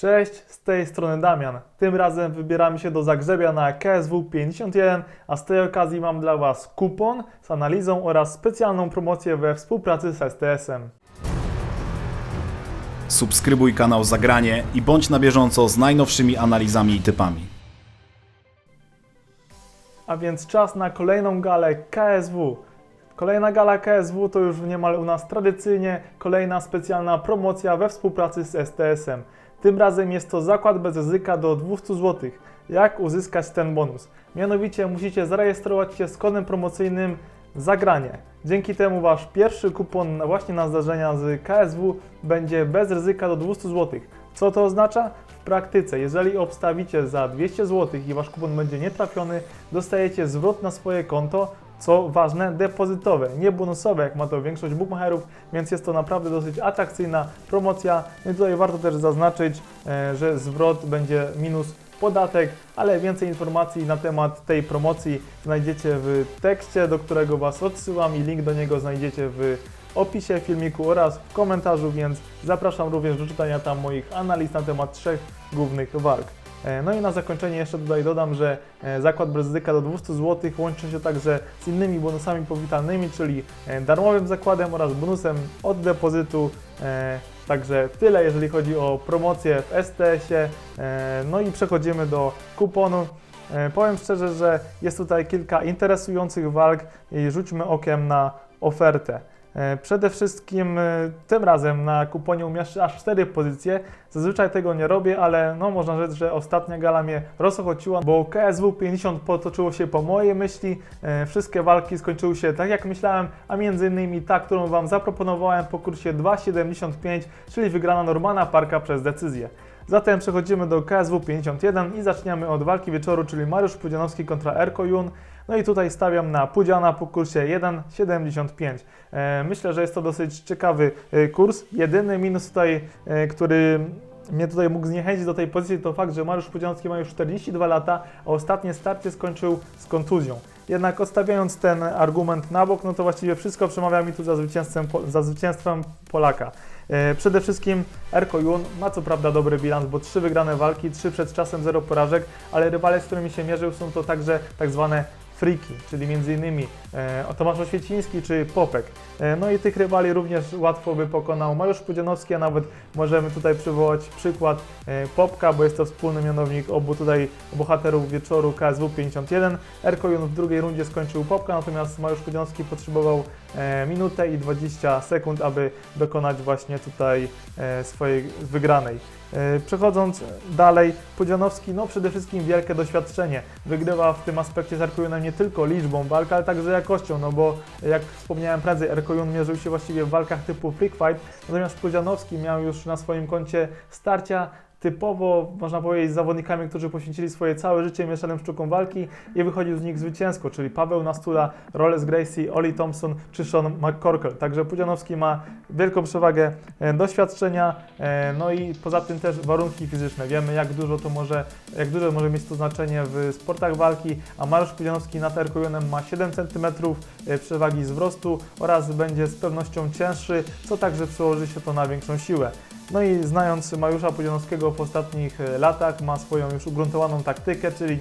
Cześć, z tej strony Damian. Tym razem wybieramy się do Zagrzebia na KSW 51, a z tej okazji mam dla Was kupon z analizą oraz specjalną promocję we współpracy z STS-em. Subskrybuj kanał Zagranie i bądź na bieżąco z najnowszymi analizami i typami. A więc czas na kolejną galę KSW. Kolejna gala KSW to już niemal u nas tradycyjnie kolejna specjalna promocja we współpracy z STS-em. Tym razem jest to zakład bez ryzyka do 200 zł. Jak uzyskać ten bonus? Mianowicie musicie zarejestrować się z kodem promocyjnym Zagranie. Dzięki temu Wasz pierwszy kupon właśnie na zdarzenia z KSW będzie bez ryzyka do 200 zł. Co to oznacza? W praktyce, jeżeli obstawicie za 200 zł i Wasz kupon będzie nietrafiony, dostajecie zwrot na swoje konto, co ważne, depozytowe, nie bonusowe, jak ma to większość bookmacherów, więc jest to naprawdę dosyć atrakcyjna promocja. I tutaj warto też zaznaczyć, e, że zwrot będzie minus podatek, ale więcej informacji na temat tej promocji znajdziecie w tekście, do którego Was odsyłam i link do niego znajdziecie w opisie filmiku oraz w komentarzu, więc zapraszam również do czytania tam moich analiz na temat trzech głównych walk. E, No i na zakończenie jeszcze tutaj dodam, że e, zakład bez ryzyka do 200 zł łączy się także z innymi bonusami powitalnymi, czyli e, darmowym zakładem oraz bonusem od depozytu. Także tyle, jeżeli chodzi o promocję w STS-ie. No i przechodzimy do kuponu. Powiem szczerze, że jest tutaj kilka interesujących walk i rzućmy okiem na ofertę. E, Przede wszystkim e, tym razem na kuponie umieszczę aż 4 pozycje. Zazwyczaj tego nie robię, ale no można rzec, że ostatnia gala mnie rozochociła, bo KSW 50 potoczyło się po mojej myśli. E, Wszystkie walki skończyły się tak jak myślałem, a między innymi ta, którą Wam zaproponowałem po kursie 2,75, czyli wygrana Normana Parka przez decyzję. Zatem przechodzimy do KSW 51 i zaczniemy od walki wieczoru, czyli Mariusz Pudzianowski kontra Erko Jun. No i tutaj stawiam na Pudziana po kursie 1,75. E, Myślę, że jest to dosyć ciekawy e, kurs. Jedyny minus tutaj, e, który mnie tutaj mógł zniechęcić do tej pozycji, to fakt, że Mariusz Pudzianowski ma już 42 lata, a ostatnie starcie skończył z kontuzją. Jednak odstawiając ten argument na bok, no to właściwie wszystko przemawia mi tu za zwycięstwem, za zwycięstwem Polaka. Przede wszystkim Erko Jun ma co prawda dobry bilans, bo trzy wygrane walki, trzy przed czasem, zero porażek, ale rywale, z którymi się mierzył są to także tak zwane friki, czyli m.in. E, Tomasz Oświeciński czy Popek. E, no i tych rywali również łatwo by pokonał Mariusz Pudzianowski, a nawet możemy tutaj przywołać przykład e, Popka, bo jest to wspólny mianownik obu tutaj bohaterów wieczoru KSW 51. Erko Jun w drugiej rundzie skończył Popka, natomiast Mariusz Pudzianowski potrzebował minutę i 20 sekund, aby dokonać właśnie tutaj swojej wygranej. E, Przechodząc dalej, Pudzianowski, no przede wszystkim wielkie doświadczenie. Wygrywa w tym aspekcie z Erkojunem nie tylko liczbą walk, ale także jakością, no bo jak wspomniałem prędzej, Erkojun mierzył się właściwie w walkach typu freak fight, natomiast Pudzianowski miał już na swoim koncie starcia typowo, można powiedzieć, z zawodnikami, którzy poświęcili swoje całe życie mieszanym sztuką walki i wychodził z nich zwycięsko, czyli Paweł Nastula, Rolles Gracie, Oli Thompson czy Sean McCorkle. Także Pudzianowski ma wielką przewagę e, doświadczenia, e, no i poza tym też warunki fizyczne. Wiemy, jak dużo to może, jak duże może mieć to znaczenie w sportach walki, a Mariusz Pudzianowski nad Erkojunem ma 7 cm e, przewagi wzrostu oraz będzie z pewnością cięższy, co także przełoży się to na większą siłę. No i znając Mariusza Pudzianowskiego w ostatnich e, latach, ma swoją już ugruntowaną taktykę, czyli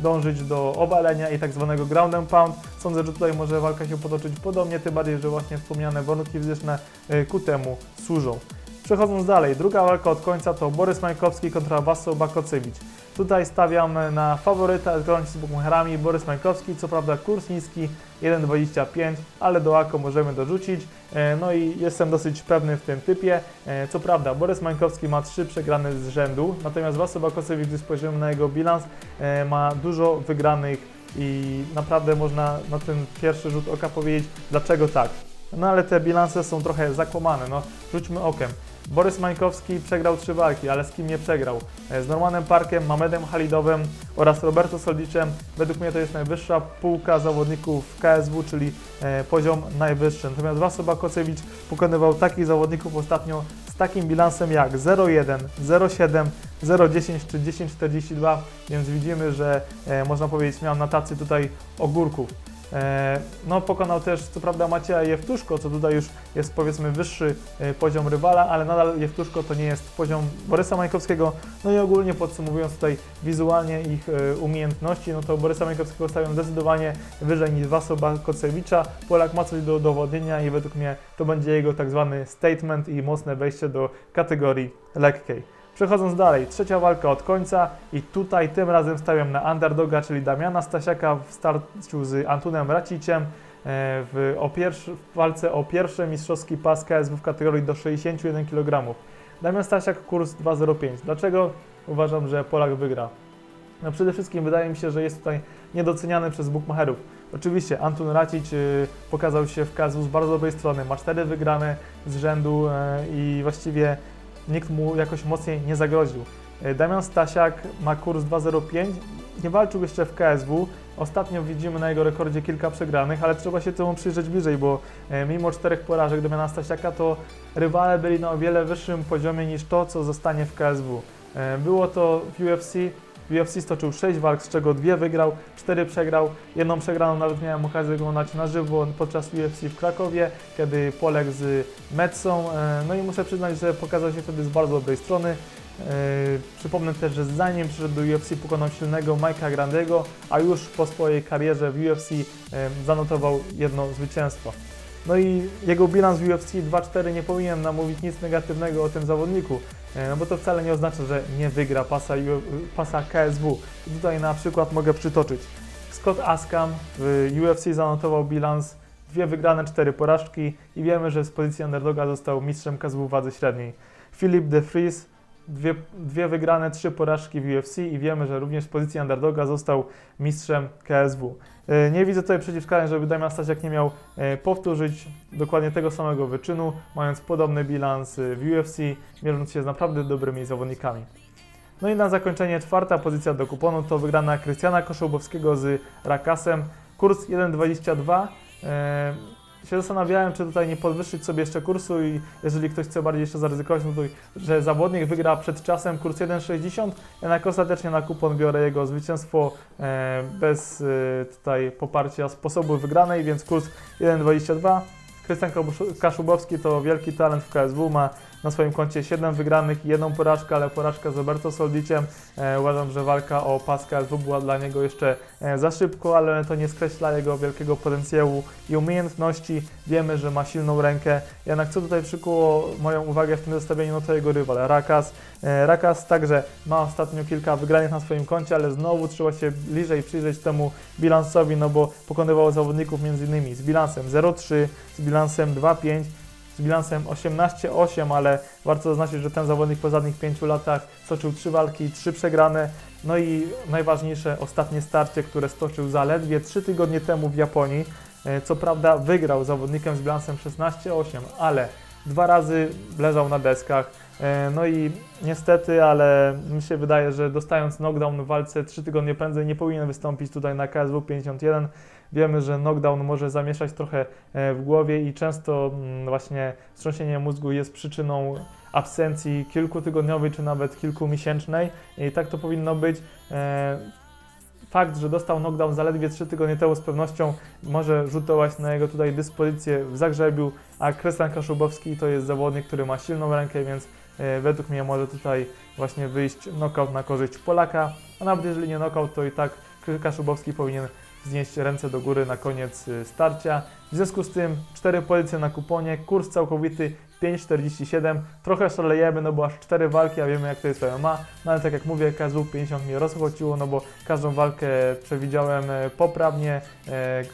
dążyć do obalenia i tak zwanego ground and pound. Sądzę, że tutaj może walka się potoczyć podobnie, tym bardziej, że właśnie wspomniane warunki fizyczne e, ku temu służą. Przechodząc dalej, druga walka od końca to Borys Majkowski kontra Wasso Bakocewicz. Tutaj stawiam na faworyta, z bookmacherami, Borys Majkowski, co prawda kurs niski, 1,25, ale do AKO możemy dorzucić. E, No i jestem dosyć pewny w tym typie. E, Co prawda, Borys Mańkowski ma trzy przegrane z rzędu, natomiast Waso Bakosewicz, gdy spojrzymy na jego bilans, e, ma dużo wygranych i naprawdę można na ten pierwszy rzut oka powiedzieć, dlaczego tak. No ale te bilanse są trochę zakłamane, no rzućmy okiem. Borys Mańkowski przegrał trzy walki, ale z kim nie przegrał? E, Z Normanem Parkiem, Mamedem Halidowem oraz Roberto Soldiczem. Według mnie to jest najwyższa półka zawodników w KSW, czyli e, poziom najwyższy. Natomiast Waso Bakocewicz pokonywał takich zawodników ostatnio z takim bilansem jak 0,1, 0,7, 0,10 czy 10,42, więc widzimy, że e, można powiedzieć miał na tacy tutaj ogórków. E, No, pokonał też co prawda Macieja Jewtuszko, co tutaj już jest powiedzmy wyższy e, poziom rywala, ale nadal Jewtuszko to nie jest poziom Borysa Majkowskiego. No i ogólnie podsumowując tutaj wizualnie ich e, umiejętności, no to Borysa Majkowskiego stawiam zdecydowanie wyżej niż Wasoba Kocewicza. Polak ma coś do udowodnienia i według mnie to będzie jego tak zwany statement i mocne wejście do kategorii lekkiej. Przechodząc dalej, trzecia walka od końca i tutaj tym razem stawiam na underdoga, czyli Damiana Stasiaka w starciu z Antunem Raciciem e, w, o w walce o pierwszy mistrzowski pas KSW w kategorii do 61 kg. Damian Stasiak kurs 2.05. Dlaczego uważam, że Polak wygra? No przede wszystkim wydaje mi się, że jest tutaj niedoceniany przez bookmacherów. Oczywiście Antun Racic y, pokazał się w KSW z bardzo dobrej strony, ma cztery wygrane z rzędu e, i właściwie nikt mu jakoś mocniej nie zagroził. E, Damian Stasiak ma kurs 2.05, nie walczył jeszcze w KSW. Ostatnio widzimy na jego rekordzie kilka przegranych, ale trzeba się temu przyjrzeć bliżej, bo e, mimo czterech porażek Damiana Stasiaka to rywale byli na o wiele wyższym poziomie niż to, co zostanie w KSW. E, Było to w UFC. W UFC stoczył 6 walk, z czego dwie wygrał, 4 przegrał. Jedną przegraną nawet miałem okazję oglądać na żywo podczas UFC w Krakowie, kiedy Polek z Metsą. E, No i muszę przyznać, że pokazał się wtedy z bardzo dobrej strony. E, Przypomnę też, że zanim przyszedł do UFC pokonał silnego Mike'a Grandego, a już po swojej karierze w UFC e, zanotował jedno zwycięstwo. No i jego bilans w UFC 2-4 nie powinien nam mówić nic negatywnego o tym zawodniku, e, no bo to wcale nie oznacza, że nie wygra pasa, pasa KSW. Tutaj na przykład mogę przytoczyć. Scott Askam w UFC zanotował bilans dwie wygrane, cztery porażki i wiemy, że z pozycji underdoga został mistrzem KSW wadze średniej. Philip De Vries dwie, dwie wygrane, trzy porażki w UFC i wiemy, że również z pozycji underdoga został mistrzem KSW. E, Nie widzę tutaj przeciwwskazań, żeby Damian Stasiak nie miał e, powtórzyć dokładnie tego samego wyczynu, mając podobny bilans e, w UFC, mierząc się z naprawdę dobrymi zawodnikami. No i na zakończenie czwarta pozycja do kuponu to wygrana Krystiana Koszałbowskiego z Rakasem. Kurs 1,22. Się zastanawiałem, czy tutaj nie podwyższyć sobie jeszcze kursu i jeżeli ktoś chce bardziej jeszcze zaryzykować, no to że zawodnik wygra przed czasem kurs 1,60. Jednak ostatecznie na kupon biorę jego zwycięstwo e, bez e, tutaj poparcia sposobu wygranej, więc kurs 1,22. Krystian Kaszubowski to wielki talent w KSW, ma na swoim koncie 7 wygranych i jedną porażkę, ale porażka z Roberto Soldiciem. E, uważam, że walka o pas KSW była dla niego jeszcze e, za szybko, ale to nie skreśla jego wielkiego potencjału i umiejętności. Wiemy, że ma silną rękę. Jednak co tutaj przykuło moją uwagę w tym zestawieniu, no to jego rywal Rakas. E, Rakas także ma ostatnio kilka wygranych na swoim koncie, ale znowu trzeba się bliżej przyjrzeć temu bilansowi, no bo pokonywał zawodników m.in. z bilansem 0-3, z bilansem 2-5, z bilansem 18-8, ale warto zaznaczyć, że ten zawodnik po ostatnich 5 latach stoczył 3 walki, 3 przegrane. No i najważniejsze ostatnie starcie, które stoczył zaledwie 3 tygodnie temu w Japonii. E, Co prawda wygrał zawodnikiem z bilansem 16-8, ale dwa razy leżał na deskach. E, No i niestety, ale mi się wydaje, że dostając knockdown w walce 3 tygodnie prędzej nie powinien wystąpić tutaj na KSW 51. Wiemy, że knockdown może zamieszać trochę e, w głowie i często mm, właśnie wstrząsienie mózgu jest przyczyną absencji kilkutygodniowej czy nawet kilkumiesięcznej i tak to powinno być. Fakt, że dostał knockdown zaledwie 3 tygodnie temu z pewnością może rzutować na jego tutaj dyspozycję w Zagrzebiu, a Krystian Kaszubowski to jest zawodnik, który ma silną rękę, więc e, według mnie może tutaj właśnie wyjść knockout na korzyść Polaka, a nawet jeżeli nie knockout, to i tak Kaszubowski powinien znieść ręce do góry na koniec y, starcia. W związku z tym cztery pozycje na kuponie, kurs całkowity 5,47. Trochę szalejemy, no bo aż cztery walki, a wiemy jak to jest w MMA. No ale tak jak mówię, KSW 50 mnie rozchodziło, no bo każdą walkę przewidziałem e, poprawnie. E,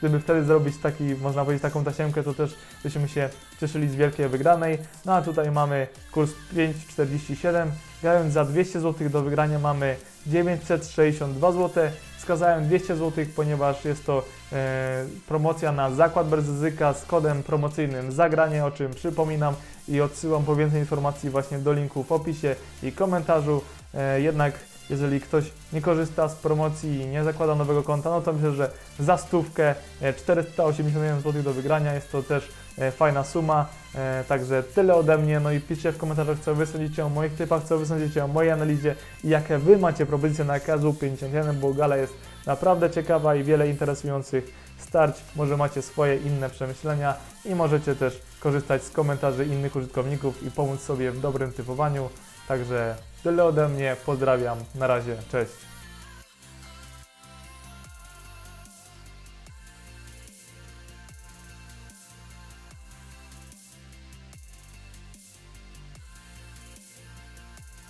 Gdyby wtedy zrobić taki, można powiedzieć, taką tasiemkę, to też byśmy się cieszyli z wielkiej wygranej. No a tutaj mamy kurs 5,47. Grając za 200 zł do wygrania mamy 962 zł. Wskazałem 200 zł, ponieważ jest to e, promocja na zakład bez ryzyka z kodem promocyjnym zagranie, o czym przypominam i odsyłam po więcej informacji właśnie do linku w opisie i komentarzu. E, jednak jeżeli ktoś nie korzysta z promocji i nie zakłada nowego konta, no to myślę, że za stówkę e, 481 zł do wygrania jest to też e, fajna suma. E, Także tyle ode mnie. No i piszcie w komentarzach, co wy sądzicie o moich typach, co wy sądzicie o mojej analizie i jakie wy macie propozycje na KSW 51, bo gala jest naprawdę ciekawa i wiele interesujących starć, może macie swoje inne przemyślenia i możecie też korzystać z komentarzy innych użytkowników i pomóc sobie w dobrym typowaniu. Także tyle ode mnie, pozdrawiam, na razie, cześć.